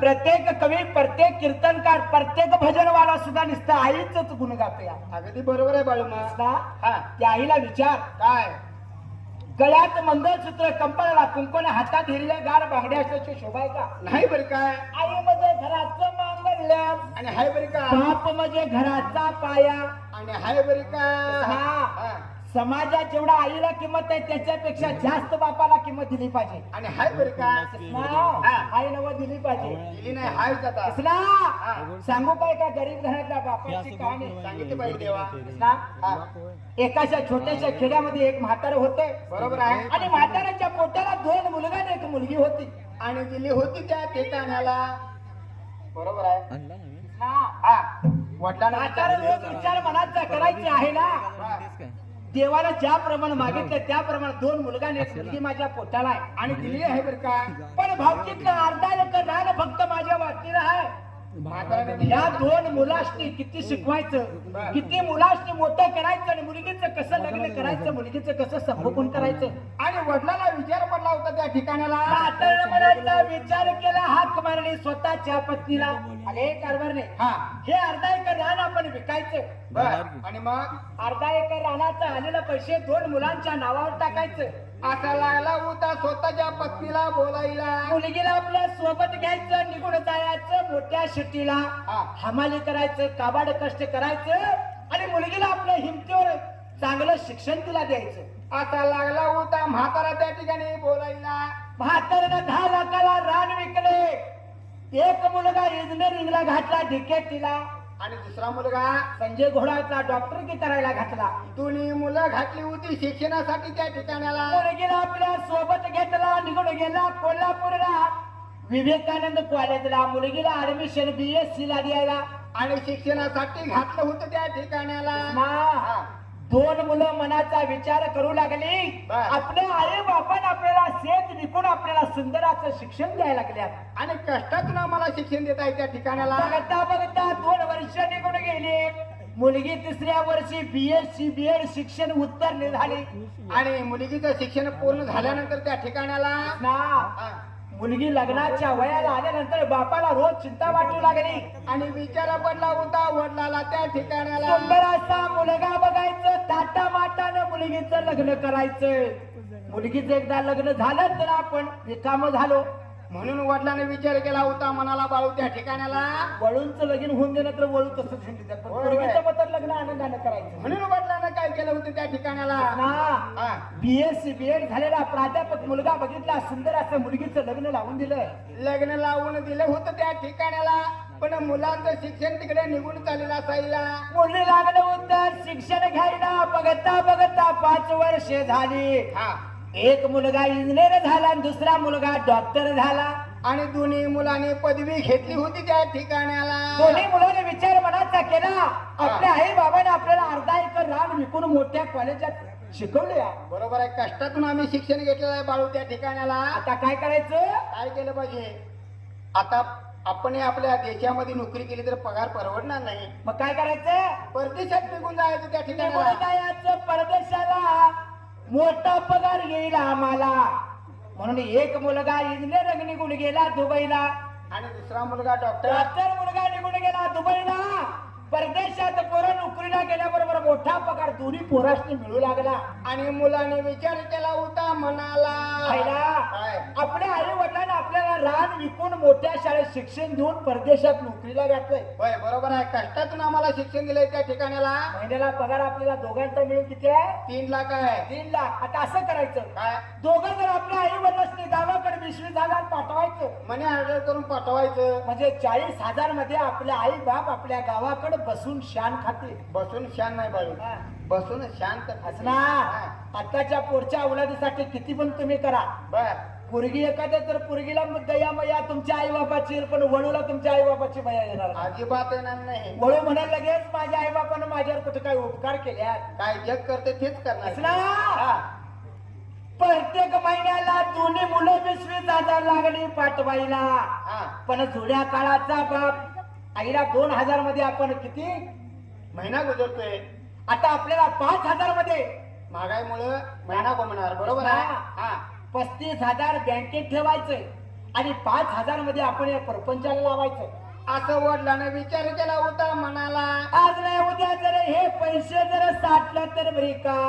प्रत्येक कवी प्रत्येक कीर्तनकार प्रत्येक भजनवाला सुद्धा नुसतं आईच गुण गातो अगदी बरोबर आहे बाळू मा कृष्णा हा. त्या आईला विचार. काय? गळ्यात मंगळसूत्र कंपळाला कुंकण हातात हिरव्या गार बांगड्या असल्याची शोभा आहे का? नाही बरं काय आई म्हणजे घराचं मांगल्य. आणि हाय बरी का? बाप म्हणजे घराचा पाया. आणि हाय बरी का? हा. हा. समाजात जेवढा आईला किंमत आहे त्याच्यापेक्षा जास्त बापाला किंमत दिली पाहिजे. आणि हाय बरी का? आई नव दिली पाहिजे. दिली नाही आता कृष्णा सांगू काय का गरीब घरातल्या बापाची कहाणी? सांगितली पाहिजे देवा. एकाच्या छोट्याशा खेड्यामध्ये एक म्हातारं होते बरोबर आहे. आणि म्हाताऱ्याच्या पोटाला दोन मुलगा आणि एक मुलगी होती. आणि दिली होती त्या ठिकाणाला. बरोबर आहे. कृष्णा, हा. वडिलांना विचार मनात करायचे आहे ना. देवाला ज्याप्रमाणे मागितलं त्याप्रमाणे दोन मुलगा मुलगी माझ्या पोटाला आहे. आणि दिली आहे बरं का. पण भावकीतलं अर्धा एकर रान फक्त माझ्या वाटणीला आहे. या दोन मुलासनी किती शिकवायचं? किती मुलासनी मोठं करायचं आणि मुलगीचं कसं लग्न करायचं मुलगीचं कसं संगोपन करायचं? आणि वडिलांना विचार पडला होता त्या ठिकाणाला. विचार केला हाक मारली स्वतःच्या पत्नीला. अरे कारभारने हा. हे अर्धा एकर रान आपण विकायचं. आणि मग अर्धा एकर रानाचं आलेलं पैसे दोन मुलांच्या नावावर टाकायचं. असा लागला होता स्वतःच्या पत्नीला बोलायला. मुलगीला आपल्यासोबत घ्यायचं निघून जायचं मोठ्या शेतीला. हमाली करायचं काबाड कष्ट करायचं आणि मुलगीला आपल्या हिमतीवर चांगलं शिक्षण तिला द्यायचं. असा लागला होता म्हातारा त्या ठिकाणी बोलायला. म्हाताऱ्यानं दहा लाखाला रान विकले. एक मुलगा इंजिनिअरिंगला घातला डिकेटीला आणि दुसरा मुलगा संजय घोडाचा डॉक्टर की करायला घातला. दोन्ही मुलं घातली होती शिक्षणासाठी त्या ठिकाणाला आपल्यासोबत घेतला निघून गेला कोल्हापूरला. विवेकानंद कॉलेजला मुलगीला ऍडमिशन बीएससी ला द्यायला. आणि शिक्षणासाठी घातलं होतं त्या ठिकाणाला. दोन मुलं मनाचा विचार करू लागली. आपल्या आई बापाने आपल्याला शेत विकून आपल्याला सुंदराचं शिक्षण द्यायला लागल्यात आणि कष्टातून आम्हाला शिक्षण देत आहे त्या ठिकाणाला. बघता बघता दोन वर्ष निघून गेली. मुलगी तिसऱ्या वर्षी बीएससी बीएड शिक्षण उत्तर झाली. आणि मुलगीचं शिक्षण पूर्ण झाल्यानंतर त्या ठिकाणाला ना. मुलगी लग्नाच्या वयाला आल्यानंतर बापाला रोज चिंता वाटू लागली. आणि विचारा पडला होता वडिलाला त्या ठिकाणाला. सुंदर असा मुलगा बघायचं ताटा माटानं मुलगीचं लग्न करायचं मुलगीचं एकदा लग्न झालं तर आपण रिकाम झालो. म्हणून वडिलाने विचार केला होता मनाला बाळू त्या ठिकाणाला वळूंचं लगीन होऊन देणं तर वळू होय. मात्र लग्न आनंदानं करायचं. म्हणून वडिलांना काय केलं होतं त्या ठिकाणाला हा. बीएससी बीएड झालेला प्राध्यापक मुलगा बघितला सुंदर असं मुलगीचं लग्न लावून दिलं. लग्न लावून दिलं होतं त्या ठिकाणाला पण मुलांचं शिक्षण तिकडे निघून चाललेलं असायला. मुली लागलं होतं शिक्षण घ्यायला. बघता बघता पाच वर्ष झाली. हा. एक मुलगा इंजिनियर झाला आणि दुसरा मुलगा डॉक्टर झाला. आणि दोन्ही मुलांनी पदवी घेतली होती त्या ठिकाणाला दोन्ही मुलाने विचार मनाचा केला. आपल्या आई बाबाने आपल्याला अर्धा एकर रान विकून मोठ्या कॉलेजात शिकवले बरोबर आहे. कष्टातून आम्ही शिक्षण घेतलेलं आहे बाळू त्या ठिकाणाला आता काय करायचं? काय केलं पाहिजे? आता आपण हे आपल्या देशामध्ये नोकरी केली तर पगार परवडणार नाही. मग काय करायचं? परदेशात निघून जायचं त्या निघून ठिकाणाला जायचं परदेशाला. मोठा पगार येईल आम्हाला. म्हणून एक मुलगा इंजिनियर निघून गेला दुबईला. आणि दुसरा मुलगा डॉक्टर. डॉक्टर मुलगा निघून गेला दुबईला. परदेशात पोरं नोकरीला गेल्याबरोबर मोठा पगार दोन्ही पोरासनी मिळू लागला. आणि मुलाने विचार केला होता काय? आपल्या आई वडिलांना आपल्याला रान विकून मोठ्या शाळेत शिक्षण देऊन परदेशात नोकरीला घातलंय. होय बरोबर आहे. कष्टातून आम्हाला शिक्षण दिलंय त्या ठिकाणाला महिन्याला पगार आपल्याला दोघांचा मिळून किती आहे? तीन लाख आहे. तीन लाख. आता असं करायचं. काय? दोघं जर आपल्या आई वडिलांनी गावाकडे वीस हजार पाठवायचं. मनी ऑर्डर करून पाठवायचं. म्हणजे चाळीस हजारमध्ये आपल्या आई बाप आपल्या गावाकडे बसून शान खाते. बसून शान नाही बाळू. बसून शांत खाते. आताच्या पुढच्या औलादीसाठी किती पण तुम्ही करा. बर. पुरगी एखाद्या तर पुरगीला दया मया तुमच्या आई बापाची पण वळूला तुमच्या आई बापाची मया येणार अजिबात येणार नाही. वळू म्हणाल लगेच माझ्या आई बापानं माझ्यावर कुठे काही उपकार केले काय जग करते तेच करणार. असला. प्रत्येक महिन्याला दोन्ही मुलं पिशवी जायला लागली पाठवायला हा. पण जुन्या काळाचा बाप आईला दोन हजारमध्ये आपण किती महिना गुजरतोय? आता आपल्याला पाच हजारमध्ये. महागाईमुळं महिना कमणार बरोबर आहे? हा. पस्तीस हजार बँकेत ठेवायचंय आणि पाच हजारमध्ये आपण या परपंचाला लावायचं. असं वडिलांना विचार केला होता मनाला आज नाही उद्या जर हे पैसे जर साठलं तर बरे का?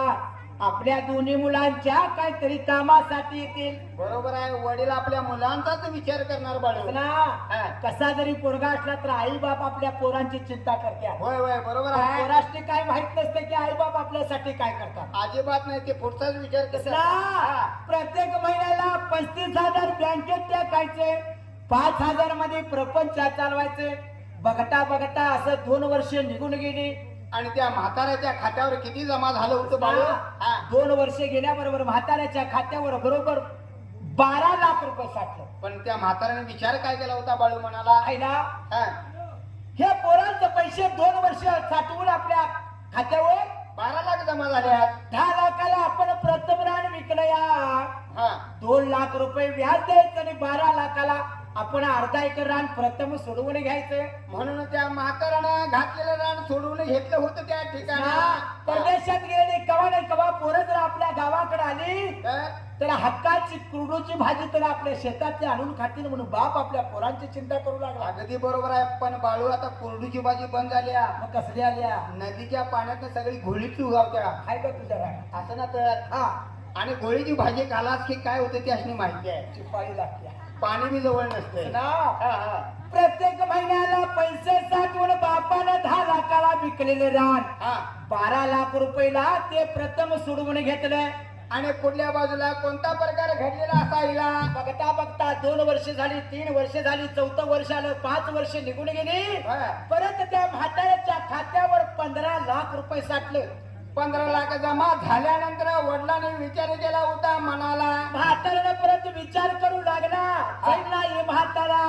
आपल्या दोन्ही मुलांच्या काहीतरी कामासाठी येतील. बरोबर आहे. वडील आपल्या मुलांचाच विचार करणार बाळू. ना. कसा जरी पोरगा असला तर आई बाप आपल्या पोरांची चिंता करते. होय होय बरोबर आहे. पोराष्टी काय माहीत नसते की आई बाप आपल्यासाठी काय करतात. अजिबात नाही ते पुढचाच विचार करतात प्रत्येक महिन्याला पस्तीस हजार बँकेत टाकायचे. पाच हजारमध्ये प्रपंच चालवायचे. बघता बघता असं दोन वर्ष निघून गेली. आणि त्या म्हाताऱ्याच्या खात्यावर किती जमा झालं होतं बाळू? हा. दोन वर्ष गेल्याबरोबर म्हाताऱ्याच्या खात्यावर बरोबर बारा लाख रुपये साठलं. पण त्या म्हाताऱ्याने विचार काय केला होता बाळू म्हणाला? आईला हा. हे पोरांचे पैसे दोन वर्ष साठवून आपल्या खात्यावर बारा लाख जमा झाल्या दहा लाखाला आपण प्रथम रान विकलं या. हा. दोन लाख रुपये व्याज द्यायचं आणि बारा लाखाला आपण अर्धा एकर रान प्रथम सोडवून घ्यायचं म्हणून त्या म्हाताऱ्यानं घातलेलं रान सोडून घेतलं होतं त्या ठिकाणी. परदेशात गेलेली कवा नाही कवा पोरं जर आपल्या गावाकडे आली तर हक्काची कुरडूची भाजी तर आपल्या शेतात आणून खातील म्हणून बाप आपल्या पोरांची चिंता करू लागला. अगदी बरोबर आहे पण बाळू आता कोरडूची भाजी बंद झाली आहे. मग कसली आल्या नदीच्या पाण्यात सगळी घोळीच उगावत्या. हाय का तुझ्या? असं ना तर? हा. आणि गोळीची भाजी खालास की काय होते ती अशी माहिती आहे. चिपाळी लागते. पाणी बी जवळ नसते ना. प्रत्येक महिन्याला पैसे साठवून बापानं दहा लाखाला विकलेले रान. हा. बारा लाख रुपयाला ते प्रथम सोडवून घेतलं. आणि पुढल्या बाजूला कोणता प्रकार घडलेला असायला बघता बघता दोन वर्ष झाली तीन वर्ष झाली चौथं वर्ष आलं पाच वर्ष निघून गेली. परत त्या म्हाताऱ्याच्या खात्यावर पंधरा लाख रुपये साठले. पंधरा लाख जमा झाल्यानंतर वडिलांनी विचार केला होता मनाला म्हाताऱ्यानं परत विचार करू लागला. चैनला हे म्हातारा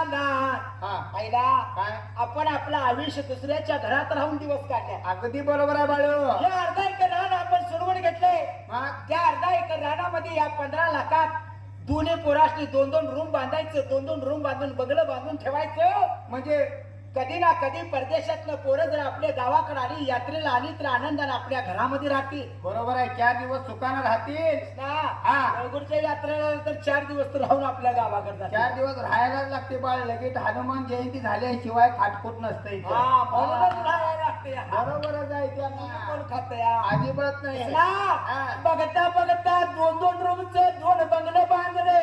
हा. आईला काय? आपण आपलं आयुष्य दुसऱ्याच्या घरात राहून दिवस काढले. अगदी बरोबर आहे बाळू. हे अर्धा एकर रान आपण सोडवून घेतले. मग? त्या अर्धा एकर रानामध्ये या पंधरा लाखात दोन्ही पोराशनी दोन दोन रूम बांधायचं दोन दोन रूम बांधून बगलं बांधून ठेवायचं. म्हणजे कधी ना कधी परदेशातलं पोरं जर आपल्या गावाकडे आली यात्रेला आली तर आनंदाने आपल्या घरामध्ये राहतील बरोबर आहे चार दिवस सुखानं राहतील ना हा. यात्रेला तर चार दिवस तर राहून आपल्या गावाकडे चार. दिवस राहायलाच लागते बाळ लगेच हनुमान जयंती झाल्याशिवाय खाटखूट नसते इथं. हा, म्हणूनच राहायला लागते या. बरोबरच आहे कोण त्यांना खात या अजिबात नाही ना, हा. बघता बघता दोन दोन रूमचे दोन बंगले बांधले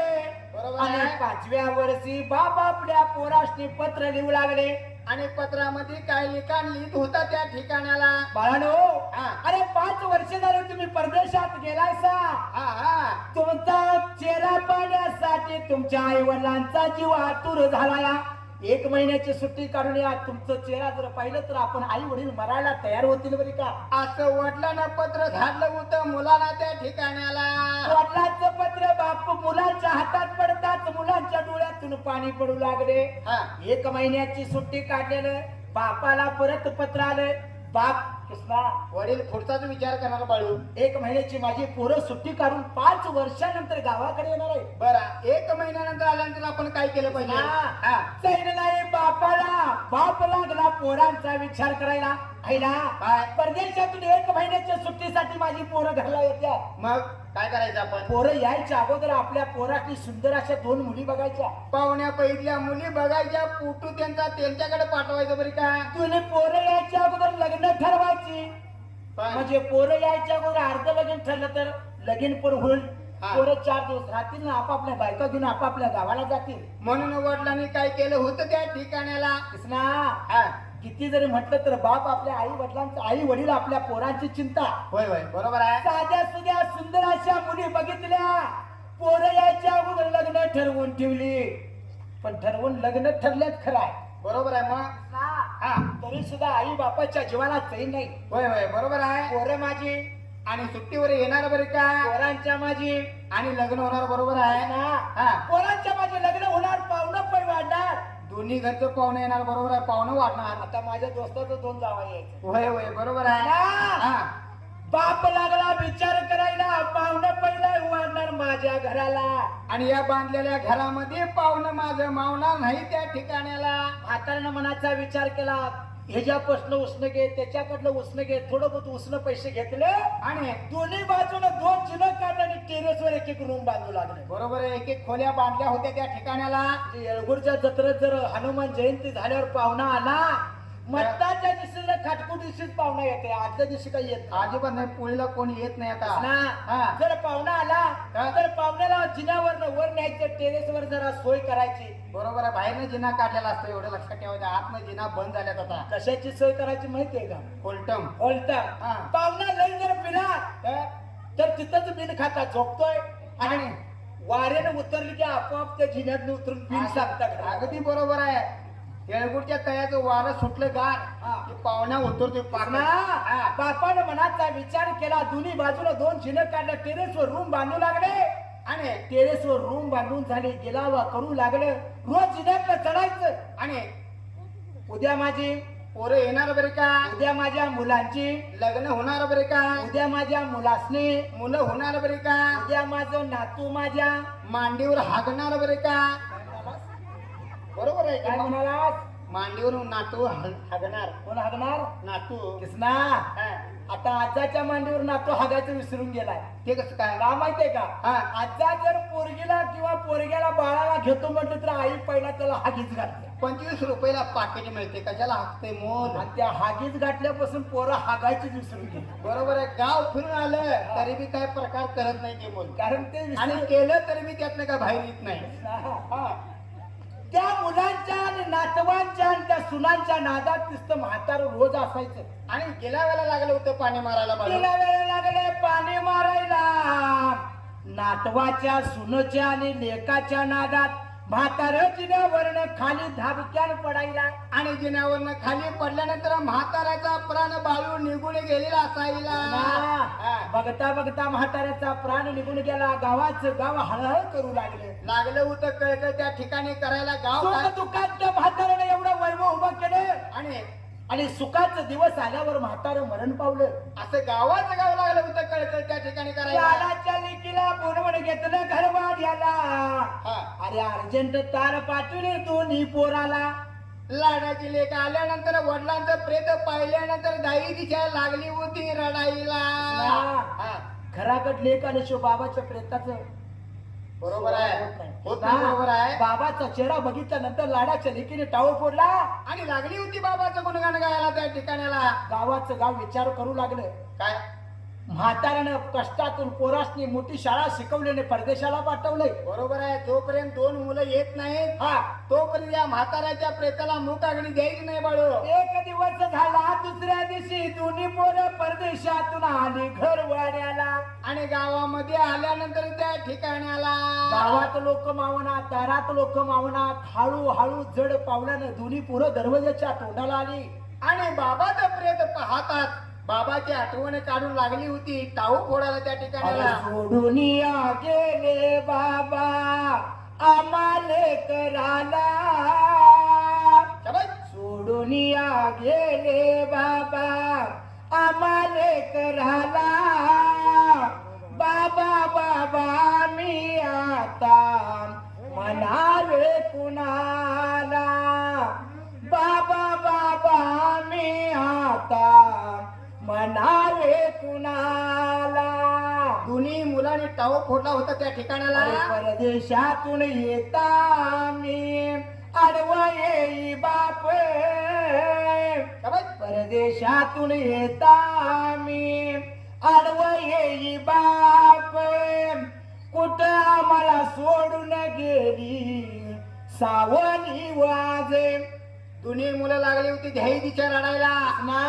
बरोबर आणि आहे. पाचव्या वर्षी बाप आपल्या पोराशनी पत्र लिहू लागले आणि पत्रामध्ये काय लिखाण लिहित होता त्या ठिकाणाला? बाळानो. अरे पाच वर्ष झाले तुम्ही परदेशात गेलाय सा. हा हा. तुमचा चेहरा पाहण्यासाठी तुमच्या आई वडिलांचा जीव आतुर झाला एक महिन्याची सुट्टी काढून या. तुमचं चेहरा जर पाहिलं तर आपण आई वडील मरायला तयार होतील बरी का? असं वडिलांना पत्र धाडलं होतं मुलाला त्या ठिकाणाला वडिलांचं पत्र बाप मुलांच्या हातात पडताच मुलांच्या डोळ्यातून पाणी पडू लागले. हा. एक महिन्याची सुट्टी काढलेलं बापाला परत पत्र आलं. बाप कृष्णा वडील पुढचाच विचार करणार बाळू. एक महिन्याची माझी पोरं सुट्टी काढून पाच वर्षानंतर गावाकडे येणार आहे बरं एक महिन्यानंतर आल्यानंतर आपण काय केलं पाहिजे? हा. बापाला. बाप लागला पोरांचा विचार करायला. आईला काय? परदेशातून एक महिन्याच्या सुट्टीसाठी माझी पोरं घरला येत्या. मग काय करायचं आपण? पोरं यायच्या अगोदर आपल्या पोराची सुंदर अशा दोन मुली बघायच्या. पाहुण्या पहिल्या मुली बघायच्या फोटो त्यांचा त्यांच्याकडे पाठवायचं बरी का? तुने पोरं यायच्या अगोदर लग्न ठरवायची. पण म्हणजे पोरं यायच्या अगोदर अर्ध लगीन ठरलं तर लगीन पण होईल. हा. पोरं चार दिवस राहतील ना आपापल्या बायका घेऊन आपापल्या गावाला जातील. म्हणून वडिलांनी काय केलं होतं त्या ठिकाणाला कृष्णा हा. किती जरी म्हटलं तर बाप आपल्या आई वडिलांचा आई वडील आपल्या पोरांची चिंता. होय होय. बरोबर आहे. साध्या सुध्या सुंदर अशा मुली बघितल्या. पोरं यायच्या अगोदर लग्न ठरवून ठेवली. पण ठरवून लग्न ठरल्यात खरं आहे. बरोबर आहे मग? हा तरी सुद्धा आई बापाच्या जीवाला चैन नाही. होय होय बरोबर आहे. पोरं माझी. आणि सुट्टीवर येणार बरी का? पोरांच्या माझी. आणि लग्न होणार बरोबर आहे. ना. हा. पोरांच्या माझे लग्न होणार पाहुणं पण वाढणार. दोन्ही घरचं पाहुणे येणार बरोबर आहे पाहुणं वाढणार. आता माझ्या दोस्ताचं दोन जावा यायचं होय होय बरोबर आहे. ना. हा. बाप लागला विचार करायला पाहुणं पहिला वाढणार माझ्या घराला. आणि या बांधलेल्या घरामध्ये पाहुणं माझं मावणार नाही त्या ठिकाणाला म्हाताऱ्यानं मनाचा विचार केला ह्याच्यापासून उष्ण घे त्याच्याकडलं उष्ण घे थोडं बहुत उष्ण पैसे घेतले आणि दोन्ही बाजूला दोन चिन्ह काढले आणि टेरेसवर एक एक रूम बांधू लागले. बरोबर आहे, एक एक खोल्या बांधल्या होत्या त्या ठिकाणाला म्हणजे जत्रेत जर हनुमान जयंती झाल्यावर पाहुणा आला मत्ताच्या दिवशीला खाटकू दिवशीच पाहुणा येते आदल्या दिवशी काही येत नाही. अजिबात नाही पोळीला कोणी येत नाही आता. ना हा. जर पाहुणा आला हा. तर पाहुण्याला जिन्यावर वर न्यायचं टेरेसवर जरा सोय करायची. बरोबर आहे बाहेरनं जिना काढलेला असतो एवढं लक्षात ठेवायचं आतनं जिना बंद झाल्यात आता. कशाची सोय करायची माहितीये का? कोलटम बोलता हा. पाहुणा लई जर पिला तर तिथंच बिन खाता झोपतोय. आणि वाऱ्याने उतरली की आपोआप त्या जिन्यात उतरून बिन सांगता घरात. अगदी बरोबर आहे. येळगुडच्या तळ्याचं वारं सुटलं गार. हा. पाहुण्या उतरतोय ना, पाकना बापानं मनाचा विचार केला दोन्ही बाजूला दोन जिने काढले टेरेसवर रूम बांधू लागले. आणि टेरेसवर रूम बांधून झाले गेलावा करू लागलं. रोज जिन्यातलं चढायचं. आणि उद्या माझी पोरं येणार बरे का? उद्या माझ्या मुलांची लग्न होणार बरे का? उद्या माझ्या मुलासनी मुलं होणार बरे का? उद्या माझं नातू माझ्या मांडीवर हागणार बरे का? बरोबर आहे काय की? म्हणाला मांडीवर नातू हागणार. कोण हागणार? नातू. कृष्णा हा. आता आजाच्या मांडीवर नातू हागायचं विसरून गेलाय. ते कसं काय? का माहितीये का? हा. आजा जर पोरगीला किंवा पोरग्याला बाळाला घेतो म्हटलं तर आई पहिला त्याला हागीच घातल्या पंचवीस रुपयाला पाकिट मिळते कशाला हाकते मोल. आणि त्या हागीच घातल्यापासून पोरं हागायचीच विसरून गेली. बरोबर आहे. गाव फिरून आलं तरी बी काय प्रकार करत नाही ते मोल. कारण ते आणि केलं तरी मी त्यातनं काय बाहेर येत नाही. हा. त्या मुलांच्या आणि नातवांच्या आणि त्या सुनांच्या नादात नुसतं म्हातार रोज असायचं. आणि गेल्या वेळेला लागलं होतं पाणी मारायला मला तिला वेळ लागले पाणी मारायला. नातवाच्या सुनच्या आणि लेकाच्या नादात म्हातार जिन्यावरनं खाली धाबक्यान पडायला. आणि जिन्यावरनं खाली पडल्यानंतर म्हाताऱ्याचा प्राण बाळू निघून गेलेला असायला. हा. बघता बघता म्हाताऱ्याचा प्राण निघून गेला. गावाचं गाव हळहळ करू लागले. लागलं होतं कळकळ त्या ठिकाणी करायला गाव सुख त्या म्हाताऱ्याने एवढं वैभव उभं केलं. आणि आणि सुखाचं दिवस आल्यावर म्हातारं मरण पावलं. असं गावाचं गाव लागलं होतं कळकळ त्या ठिकाणी करायला. लाडाच्या लेकीला बोलवून घेतलं घरवाड्याला. हा. अरे अर्जंट तार पाठवले दोन्ही पोराला. लाडाची लेख आल्यानंतर वडिलांचं प्रेत पाहिल्यानंतर दाई दिशा लागली होती रडाईला हा. घराकड लेख आले शिव बाबाच्या प्रेताचं. बरोबर आहे. होत नाही. बरोबर आहे. बाबाचा चेहरा बघितल्यानंतर लाडाच्या लेकीने टाळू फोडला. आणि लागली होती बाबाचं गुणगान गायला त्या ठिकाणाला गावाचं गाव विचार करू लागलं. काय? म्हाताऱ्यानं कष्टातून पोरासनी मोठी शाळा शिकवल्याने परदेशाला पाठवलंय. बरोबर आहे. जोपर्यंत दोन मुलं येत नाहीत हा. तोपर्यंत या म्हाताऱ्याच्या प्रेताला मुख आगडी द्यायची नाही बाळू. एक दिवस झाला दुसऱ्या दिवशी दोन्ही पोरं परदेशातून आली घर वाड्याला आणि गावामध्ये आल्यानंतर त्या ठिकाणाला गावात लोक मावनात दारात लोक मावनात हळू हळू जड पावल्यानं दोन्ही पोरं दरवाजाच्या तोंडाला आली. आणि बाबाचं प्रेत पाहतात बाबाची आठवण काढून लागली होती टाऊ फोडायला त्या ठिकाणाला सोडून गेले बाबा आम्हाले कराला. सोडून गेले बाबा आम्हाले कराला बाबा बाबा मी आता म्हणावे कुणाला. बाबा बाबा मी आता म्हणावे कुणाला. दोन्ही मुलांनी टाऊ फोडला होता त्या ठिकाणाला. परदेशातून येता मी. आडवा येई बाप. परदेशातून येता मी आडवा येई बाप. कुठं आम्हाला सोडून गेली? सावली वाजे. दोन्ही मुलं लागली होती ध्यायतीच्या रडायला. ना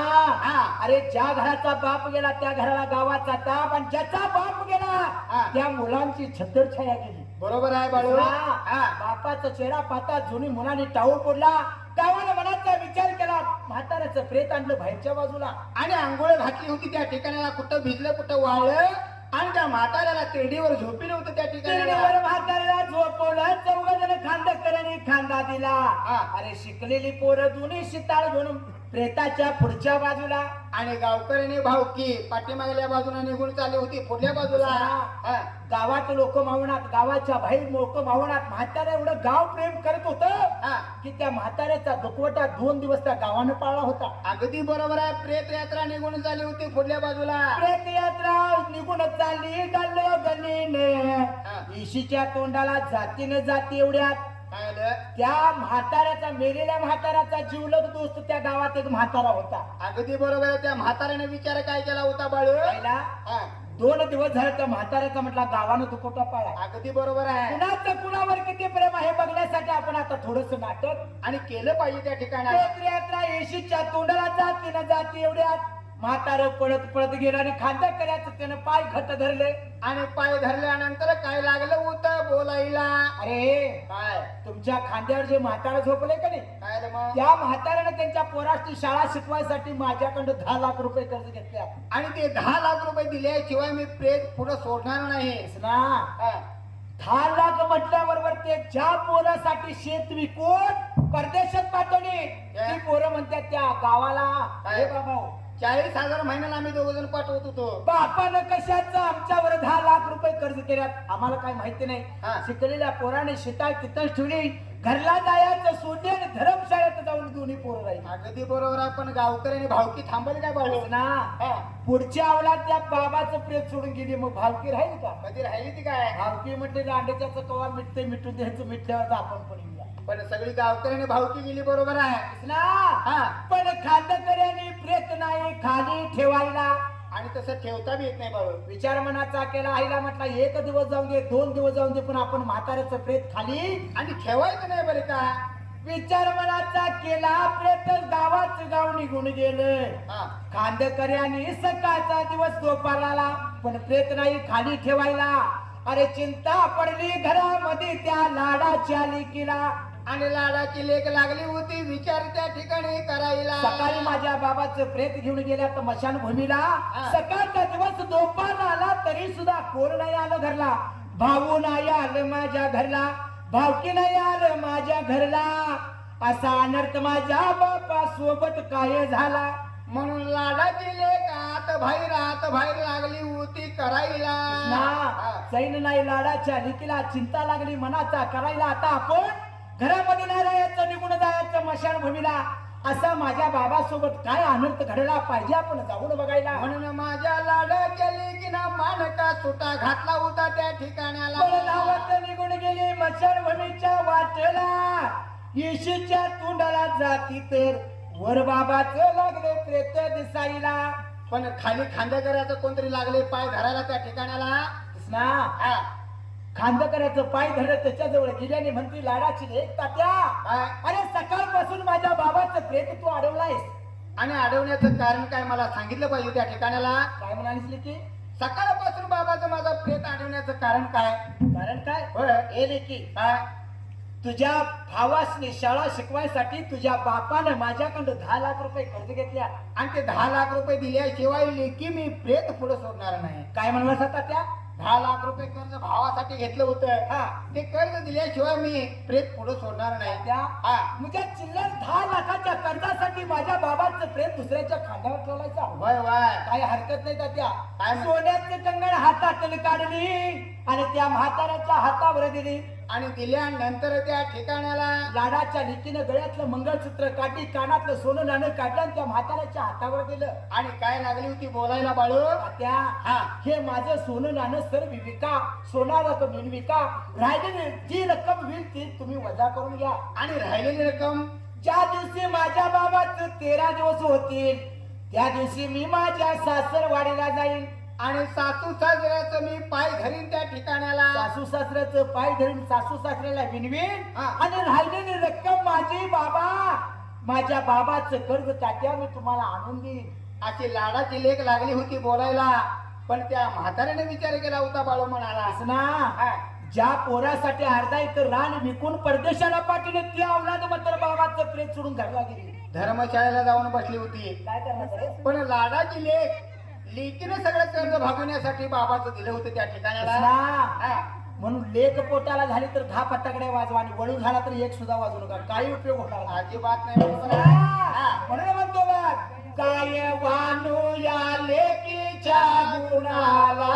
हा. अरे ज्या घराचा बाप गेला त्या घराला गावाचा ताप आणि ज्याचा बाप. गेला त्या मुलांची छत्रछाया गेली. बरोबर आहे बाळू. हा. बापाचा चेहरा पाहता जुनी मुलांनी टाळू पडला गावाला मनाचा विचार केला म्हाताऱ्याचं प्रेत आणलं बाहेरच्या बाजूला. आणि आंघोळ घातली होती त्या ठिकाणाला कुठं भिजलं कुठं वाळलं आणि त्या म्हाताऱ्याला तेरडीवर झोपी होतं त्या ठिकाणाला. टेकडीवर म्हाताऱ्याला झोपवलं चौघ जण खांदकरांनी खांदा दिला. अरे शिकलेली पोरं दोन्ही शिताळ घेऊन प्रेताच्या पुढच्या बाजूला. आणि गावकऱ्याने भावकी पाठीमागल्या बाजूला निघून चालली होती पुढल्या बाजूला. हा. गावात लोक मावणात गावाच्या बाहेर लोक मावणात म्हातारा एवढं गाव प्रेम करत होत. की त्या म्हाताऱ्याचा दुखवटा दोन दिवस त्या गावानं पाळला होता. अगदी बरोबर आहे. प्रेत यात्रा निघून चालली होती पुढल्या बाजूला. प्रेत यात्रा निघून चालली. गल्लो गल्लीने हा. इशीच्या तोंडाला जातीनं जाती एवढ्यात? त्या म्हाताऱ्याचा मेलेल्या म्हाताऱ्याचा जीवलग दोस्त त्या गावात एक म्हातारा होता. अगदी बरोबर आहे. त्या म्हाताऱ्याने विचार काय केला होता बाळू. दोन दिवस झाले त्या म्हाताऱ्याचा म्हटला गावानं दुखवटा पाळला अगदी बरोबर आहे. कुणाचं कुणावर किती प्रेम आहे बघण्यासाठी आपण आता थोडस नाटक आणि केलं पाहिजे त्या ठिकाणी. यात्रा येशीच्या तोंडाला जाती ना जाती एवढ्यात म्हातारं पळत पळत गेलं आणि खांदा करायचं त्यानं पाय घट्ट धरले. आणि पाय धरल्यानंतर काय लागलं होतं बोलायला? अरे काय? तुमच्या खांद्यावर जे म्हातारं झोपले का नाही? काय मग? त्या म्हाताऱ्याने त्यांच्या पोराची शाळा शिकवायसाठी माझ्याकडं दहा लाख रुपये कर्ज घेतले आपण. आणि ते दहा लाख रुपये दिल्याशिवाय मी प्रेत पुढे सोडणार नाही. ना. हा. दहा लाख म्हटल्याबरोबर ते ज्या पोरासाठी शेत विकून परदेशात पाठवली ती पोरं म्हणतात त्या गावाला काय? "हे बाबा चाळीस हजार महिन्याला आम्ही दोघ जण पाठवत होतो. बापानं कशाचं आमच्यावर दहा लाख रुपये कर्ज केल्यात? आम्हाला काय माहिती नाही. शिकलेल्या पोराने शिताळ तिथंच ठेवली. घरला जायचं सोडली आणि धर्मशाळेत जाऊन दोन्ही पोरं राहिली. अगदी बरोबर आहे पण गावकऱ्याने भावकी थांबल काय बाळू? ना. हा. पुढच्या अवलाद त्या बाबाचं प्रेत सोडून गेली. मग भावकी राहील का? कधी राहिली ती काय? भावकी म्हटले दांड्याचं कवा मिटते मिटून द्यायचं मिटल्यावर आपण पण पण सगळी गावकऱ्याने भावकी गेली बरोबर आहे. ना हा. पण खांदकऱ्याने प्रेत नाही खाली ठेवायला. आणि तसं ठेवता बी येत नाही बाळू विचार मनाचा केला आईला म्हटला एक दिवस जाऊन दे दोन दिवस जाऊन दे पण आपण म्हाताऱ्याचं प्रेत खाली. आणि ठेवायचं नाही बरं का? विचार मनाचा केला प्रेत गावाचं गाव निघून गेलं. हा. खांदकऱ्याने सकाळचा दिवस दुपाराला पण प्रेत नाही खाली ठेवायला. अरे चिंता पडली घरामध्ये त्या लाडाच्या लेकीला. आणि लाडाची लेख लागली होती. विचार त्या ठिकाणी करायला. सकाळी माझ्या बाबाचं प्रेत घेऊन गेल्या तर मशानभूमीला. सकाळचा दिवस दुपार आला तरी सुद्धा कोण नाही आलं घरला. भाऊ नाही आलं माझ्या घरला. भावकी नाही आलं माझ्या घरला. असा अनर्थ माझ्या बापा सोबत काय झाला? म्हणून लाडाची लेख आत बाहेर आत बाहेर लागली होती करायला. ना. सैन नाही लाडाच्या लिकीला चिंता लागली मनाचा करायला आता आपण घरामध्ये नाही राहायचं निघून जायचं मशानभूमीला असा माझ्या बाबासोबत काय अनर्थ घडला पाहिजे आपण जाऊन बघायला. म्हणून माझ्या लाडाच्या लेकीनं मानका सुटा घातला होता त्या ठिकाणाला धावत निघून गेली मशानभूमीच्या वाटेला. येशीच्या तोंडाला जाती तर वर बाबाच लागले प्रेत दिसायला. पण खाली खांद्या करायचं कोणतरी लागले पाय धरायला त्या ठिकाणाला ना खांद करायचं पाय धरत त्याच्याजवळ गेल्याने म्हणते लाडाची लेख तात्या. काय? अरे सकाळपासून माझ्या बाबाचं प्रेत तू अडवलायस. आणि अडवण्याचं कारण काय मला सांगितलं पाहिजे त्या ठिकाणाला काय म्हणालीस की सकाळपासून बाबाचं माझं प्रेत अडवण्याचं कारण काय? कारण काय? होय हे लेकी काय? तुझ्या भावासने शाळा शिकवायसाठी तुझ्या बापानं माझ्याकडं दहा लाख रुपये कर्ज घेतल्या. आणि ते दहा लाख रुपये दिल्याशिवाय लेखी मी प्रेत पुढे सोडणार नाही. काय आता त्या? दहा लाख रुपये कर्ज भावासाठी घेतलं होतं. हा. ते कर्ज दिल्याशिवाय मी प्रेत पुढे सोडणार नाही. त्या हा. म्हणजे चिल्लर दहा लाखाच्या कर्जासाठी माझ्या बाबाचं प्रेम दुसऱ्याच्या खांद्यावर ठेवायचा वय वय काही हरकत नाही का त्या काय म्हण- सोन्याचे कंगण हातातून काढली आणि त्या म्हाताऱ्याच्या हातावर दिली. आणि दिल्यानंतर त्या ठिकाणाला लाडाच्या लिकीनं गळ्यातलं मंगळसूत्र काढली कानातलं सोनं नाणं काढलं आणि त्या म्हाताऱ्याच्या हातावर दिलं. आणि काय लागली होती बोलायला बाळू? त्या हा. हे माझं सोनं नाणं सर्व विका सोना रक्कम विका राहिलेली जी रक्कम होईल ती तुम्ही वजा करून घ्या. आणि राहिलेली रक्कम? ज्या दिवशी माझ्या बाबाचं तेरा दिवस होतील त्या दिवशी मी माझ्या सासरवाडीला जाईन. आणि सासू सासऱ्याचं मी पाय धरीन त्या ठिकाणाला सासू सासऱ्याचं पाय धरून सासू सासऱ्याला विनवीन. हा. आणि राहिलेली रक्कम माझी बाबा. माझ्या बाबाचं कर्ज तात्या मी तुम्हाला आणून देईन. अशी लाडाची लेख लागली होती बोलायला. पण त्या म्हाताऱ्याने विचार केला होता बाळू म्हणाला. असं ना हा. ज्या पोरासाठी अर्धा एकर रान विकून परदेशाला पाठवले त्या अवलाद मात्र बाबाचं प्रेत सोडून घरला गेली. धर्मशाळेला जाऊन बसली होती. काय करणार रे? पण लाडाची लेख लेकीने सगळं कर्ज भागवण्यासाठी बाबाचं दिलं होतं त्या ठिकाणाला. हा. म्हणून लेख पोटाला झाली तर दहा फटाकडे वाजवा आणि वळू झाला तर एक सुद्धा वाजवू नका काही उपयोग होणार नाही. अजिबात नाही. हा, म्हणून म्हणतो बघ काय वानू या लेकीच्या गुणाला